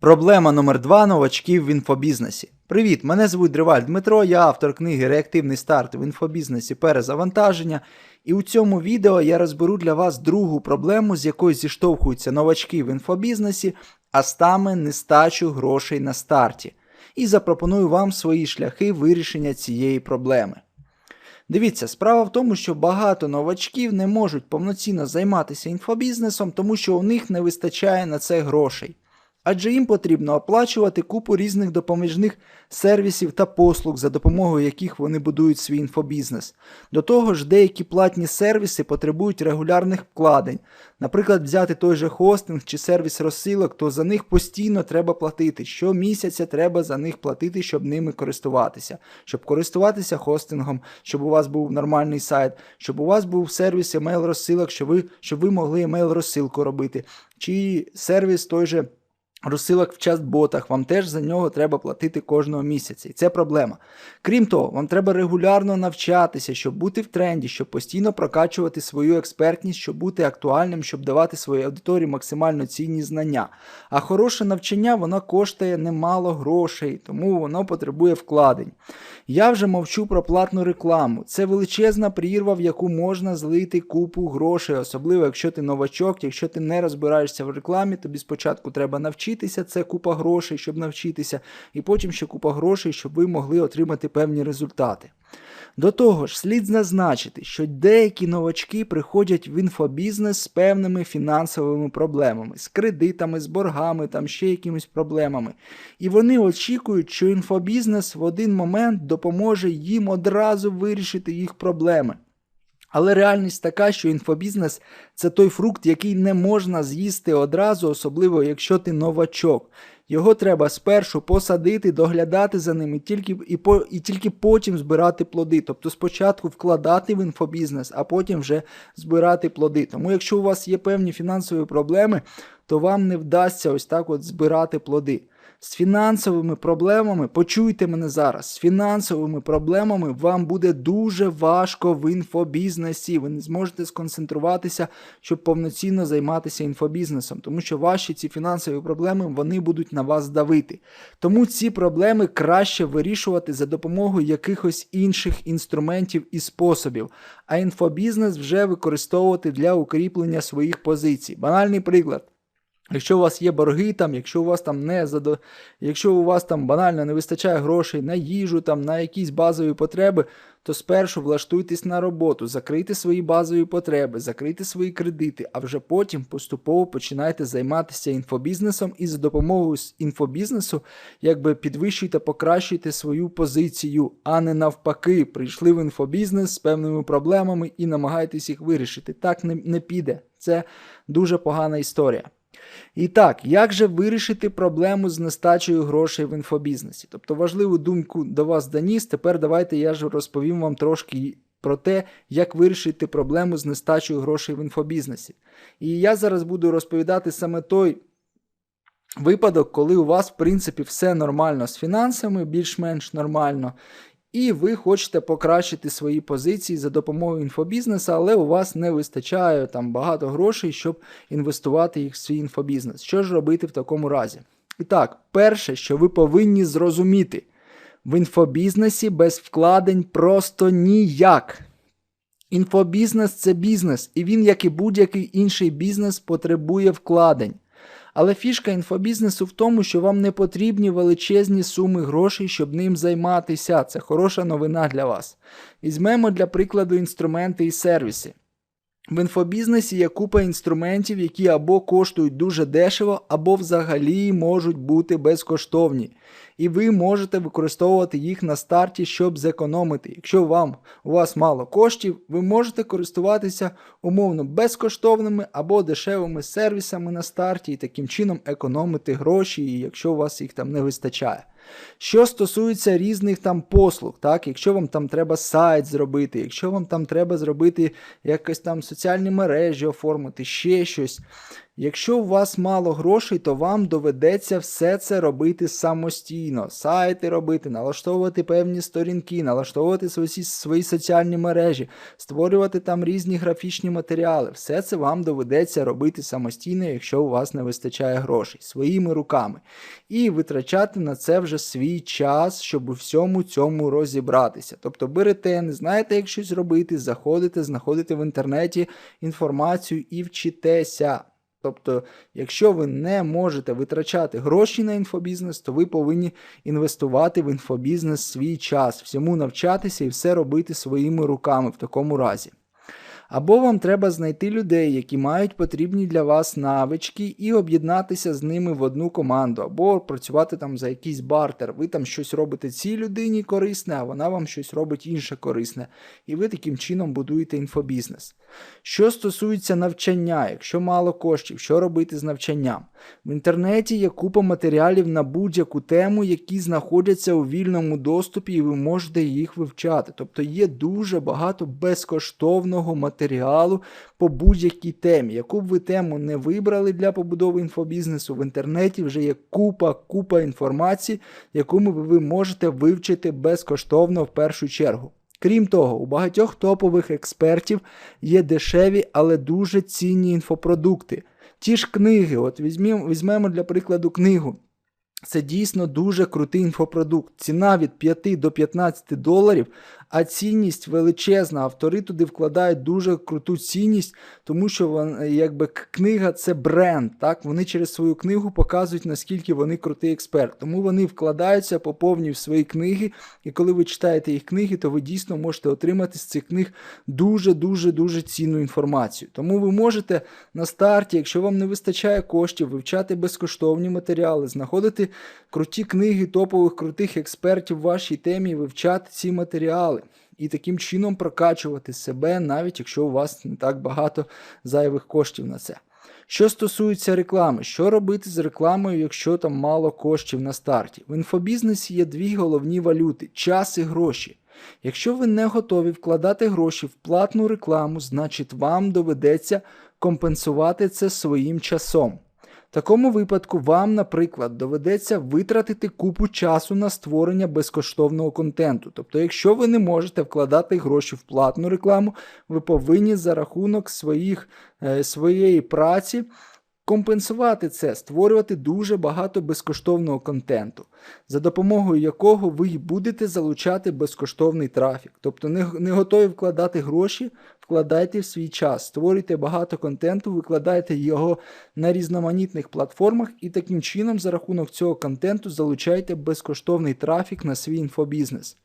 Проблема номер 2 новачків в інфобізнесі. Привіт, мене звуть Дриваль Дмитро, я автор книги Реактивний старт в інфобізнесі перезавантаження. І у цьому відео я розберу для вас другу проблему, з якою зіштовхуються новачки в інфобізнесі, а саме нестачу грошей на старті. І запропоную вам свої шляхи вирішення цієї проблеми. Дивіться, справа в тому, що багато новачків не можуть повноцінно займатися інфобізнесом, тому що у них не вистачає на це грошей. Адже їм потрібно оплачувати купу різних допоміжних сервісів та послуг, за допомогою яких вони будують свій інфобізнес. До того ж, деякі платні сервіси потребують регулярних вкладень. Наприклад, взяти той же хостинг чи сервіс розсилок, то за них постійно треба платити. Щомісяця треба за них платити, щоб ними користуватися, щоб користуватися хостингом, щоб у вас був нормальний сайт, щоб у вас був сервіс емейл розсилок, щоб ви, щоб ви могли емейл розсилку робити, чи сервіс той же. Розсилок в чат-ботах, вам теж за нього треба платити кожного місяця, і це проблема. Крім того, вам треба регулярно навчатися, щоб бути в тренді, щоб постійно прокачувати свою експертність, щоб бути актуальним, щоб давати своїй аудиторії максимально цінні знання. А хороше навчання воно коштує немало грошей, тому воно потребує вкладень. Я вже мовчу про платну рекламу. Це величезна прірва, в яку можна злити купу грошей, особливо якщо ти новачок, якщо ти не розбираєшся в рекламі, тобі спочатку треба навчитися, це купа грошей, щоб навчитися, і потім ще купа грошей, щоб ви могли отримати певні результати. До того ж, слід зазначити, що деякі новачки приходять в інфобізнес з певними фінансовими проблемами, з кредитами, з боргами, там ще якимись проблемами. І вони очікують, що інфобізнес в один момент допоможе їм одразу вирішити їх проблеми. Але реальність така, що інфобізнес це той фрукт, який не можна з'їсти одразу, особливо якщо ти новачок. Його треба спершу посадити, доглядати за ним і тільки і, по, і тільки потім збирати плоди. Тобто спочатку вкладати в інфобізнес, а потім вже збирати плоди. Тому якщо у вас є певні фінансові проблеми, то вам не вдасться ось так от збирати плоди. З фінансовими проблемами, почуйте мене зараз, з фінансовими проблемами вам буде дуже важко в інфобізнесі. Ви не зможете сконцентруватися, щоб повноцінно займатися інфобізнесом, тому що ваші ці фінансові проблеми вони будуть на вас давити. Тому ці проблеми краще вирішувати за допомогою якихось інших інструментів і способів, а інфобізнес вже використовувати для укріплення своїх позицій. Банальний приклад. Якщо у вас є борги, там, якщо у вас там не задо... якщо у вас там банально не вистачає грошей на їжу, там, на якісь базові потреби, то спершу влаштуйтесь на роботу, закрийте свої базові потреби, закрийте свої кредити, а вже потім поступово починайте займатися інфобізнесом і за допомогою інфобізнесу якби підвищуйте, покращуйте свою позицію, а не навпаки, прийшли в інфобізнес з певними проблемами і намагайтесь їх вирішити. Так не, не піде. Це дуже погана історія. І так, як же вирішити проблему з нестачею грошей в інфобізнесі? Тобто важливу думку до вас доніс, тепер давайте я ж розповім вам трошки про те, як вирішити проблему з нестачею грошей в інфобізнесі. І я зараз буду розповідати саме той випадок, коли у вас, в принципі, все нормально з фінансами, більш-менш нормально. І ви хочете покращити свої позиції за допомогою інфобізнесу, але у вас не вистачає там багато грошей, щоб інвестувати їх в свій інфобізнес. Що ж робити в такому разі? І так, перше, що ви повинні зрозуміти, в інфобізнесі без вкладень просто ніяк. Інфобізнес це бізнес, і він, як і будь-який інший бізнес, потребує вкладень. Але фішка інфобізнесу в тому, що вам не потрібні величезні суми грошей, щоб ним займатися. Це хороша новина для вас. Візьмемо для прикладу інструменти і сервіси. В інфобізнесі є купа інструментів, які або коштують дуже дешево, або взагалі можуть бути безкоштовні. І ви можете використовувати їх на старті, щоб зекономити. Якщо вам у вас мало коштів, ви можете користуватися умовно безкоштовними або дешевими сервісами на старті і таким чином економити гроші, якщо у вас їх там не вистачає. Що стосується різних там послуг, так, якщо вам там треба сайт зробити, якщо вам там треба зробити якось там соціальні мережі оформити, ще щось. Якщо у вас мало грошей, то вам доведеться все це робити самостійно. Сайти робити, налаштовувати певні сторінки, налаштовувати свої, свої соціальні мережі, створювати там різні графічні матеріали. Все це вам доведеться робити самостійно, якщо у вас не вистачає грошей, своїми руками. І витрачати на це вже свій час, щоб у всьому цьому розібратися. Тобто берете, не знаєте, як щось робити, заходите, знаходите в інтернеті інформацію і вчитеся. Тобто, якщо ви не можете витрачати гроші на інфобізнес, то ви повинні інвестувати в інфобізнес свій час, всьому навчатися і все робити своїми руками в такому разі. Або вам треба знайти людей, які мають потрібні для вас навички, і об'єднатися з ними в одну команду, або працювати там за якийсь бартер. Ви там щось робите цій людині корисне, а вона вам щось робить інше корисне. І ви таким чином будуєте інфобізнес. Що стосується навчання, якщо мало коштів, що робити з навчанням? В інтернеті є купа матеріалів на будь-яку тему, які знаходяться у вільному доступі, і ви можете їх вивчати. Тобто є дуже багато безкоштовного матеріалу по будь-якій темі. Яку б ви тему не вибрали для побудови інфобізнесу, в інтернеті вже є купа, купа інформації, яку ви можете вивчити безкоштовно в першу чергу. Крім того, у багатьох топових експертів є дешеві, але дуже цінні інфопродукти. Ті ж книги, от візьмемо, візьмемо для прикладу книгу. Це дійсно дуже крутий інфопродукт. Ціна від 5 до 15 доларів, а цінність величезна. Автори туди вкладають дуже круту цінність, тому що вон, якби книга це бренд. Так? Вони через свою книгу показують, наскільки вони крутий експерт. Тому вони вкладаються по повній в свої книги. І коли ви читаєте їх книги, то ви дійсно можете отримати з цих книг дуже-дуже дуже цінну інформацію. Тому ви можете на старті, якщо вам не вистачає коштів, вивчати безкоштовні матеріали, знаходити круті книги топових крутих експертів в вашій темі, вивчати ці матеріали і таким чином прокачувати себе, навіть якщо у вас не так багато зайвих коштів на це. Що стосується реклами, що робити з рекламою, якщо там мало коштів на старті? В інфобізнесі є дві головні валюти час і гроші. Якщо ви не готові вкладати гроші в платну рекламу, значить вам доведеться компенсувати це своїм часом. Такому випадку вам, наприклад, доведеться витратити купу часу на створення безкоштовного контенту. Тобто, якщо ви не можете вкладати гроші в платну рекламу, ви повинні за рахунок своїх, е, своєї праці компенсувати це, створювати дуже багато безкоштовного контенту, за допомогою якого ви будете залучати безкоштовний трафік. Тобто не, не готові вкладати гроші, вкладайте в свій час, створюйте багато контенту, викладайте його на різноманітних платформах і таким чином, за рахунок цього контенту, залучайте безкоштовний трафік на свій інфобізнес.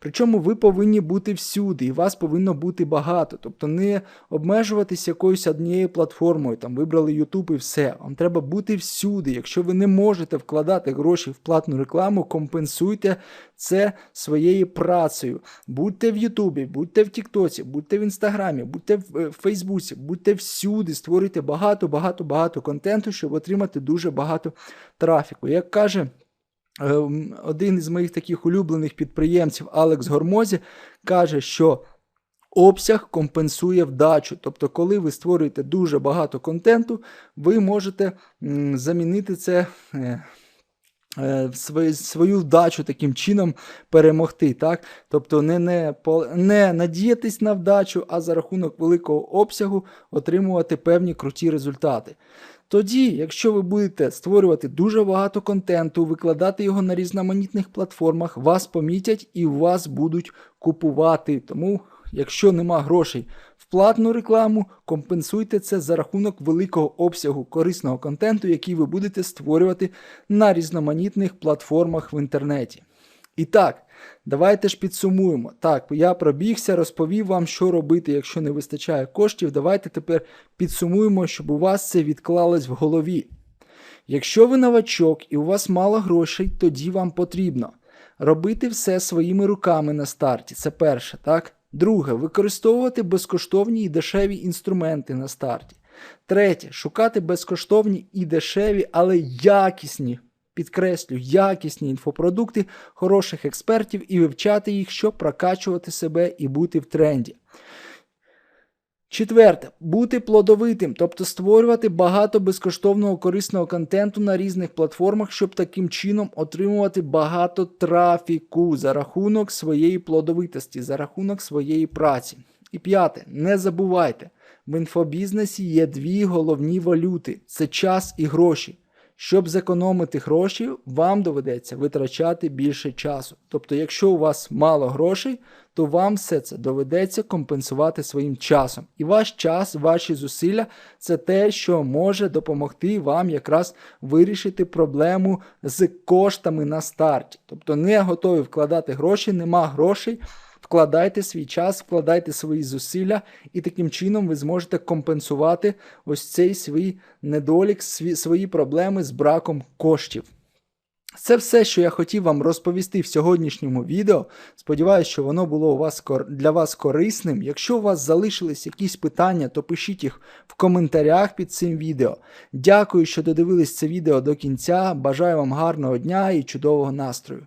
Причому ви повинні бути всюди, і вас повинно бути багато. Тобто не обмежуватись якоюсь однією платформою, там вибрали YouTube і все. Вам треба бути всюди. Якщо ви не можете вкладати гроші в платну рекламу, компенсуйте це своєю працею. Будьте в Ютубі, будьте в Тіктоці, будьте в Інстаграмі, будьте в е, Фейсбуці, будьте всюди, створюйте багато-багато багато контенту, щоб отримати дуже багато трафіку. Як каже. Ем, один із моїх таких улюблених підприємців Алекс Гормозі каже, що обсяг компенсує вдачу. Тобто, коли ви створюєте дуже багато контенту, ви можете замінити це. Е, е, свою вдачу таким чином перемогти. так? Тобто не не, не надіятись на вдачу, а за рахунок великого обсягу отримувати певні круті результати. Тоді, якщо ви будете створювати дуже багато контенту, викладати його на різноманітних платформах, вас помітять і вас будуть купувати. Тому, якщо нема грошей в платну рекламу, компенсуйте це за рахунок великого обсягу корисного контенту, який ви будете створювати на різноманітних платформах в інтернеті. І так, давайте ж підсумуємо. Так, я пробігся, розповів вам, що робити, якщо не вистачає коштів. Давайте тепер підсумуємо, щоб у вас це відклалось в голові. Якщо ви новачок і у вас мало грошей, тоді вам потрібно робити все своїми руками на старті. Це перше, так? Друге, використовувати безкоштовні і дешеві інструменти на старті. Третє, шукати безкоштовні і дешеві, але якісні підкреслю, якісні інфопродукти хороших експертів і вивчати їх, щоб прокачувати себе і бути в тренді. Четверте, бути плодовитим, тобто створювати багато безкоштовного корисного контенту на різних платформах, щоб таким чином отримувати багато трафіку за рахунок своєї плодовитості, за рахунок своєї праці. І п'яте, не забувайте, в інфобізнесі є дві головні валюти: це час і гроші. Щоб зекономити гроші, вам доведеться витрачати більше часу. Тобто, якщо у вас мало грошей, то вам все це доведеться компенсувати своїм часом. І ваш час, ваші зусилля це те, що може допомогти вам якраз вирішити проблему з коштами на старті. Тобто не готові вкладати гроші, нема грошей. Вкладайте свій час, вкладайте свої зусилля, і таким чином ви зможете компенсувати ось цей свій недолік, свої проблеми з браком коштів. Це все, що я хотів вам розповісти в сьогоднішньому відео. Сподіваюся, що воно було у вас для вас корисним. Якщо у вас залишились якісь питання, то пишіть їх в коментарях під цим відео. Дякую, що додивились це відео до кінця. Бажаю вам гарного дня і чудового настрою.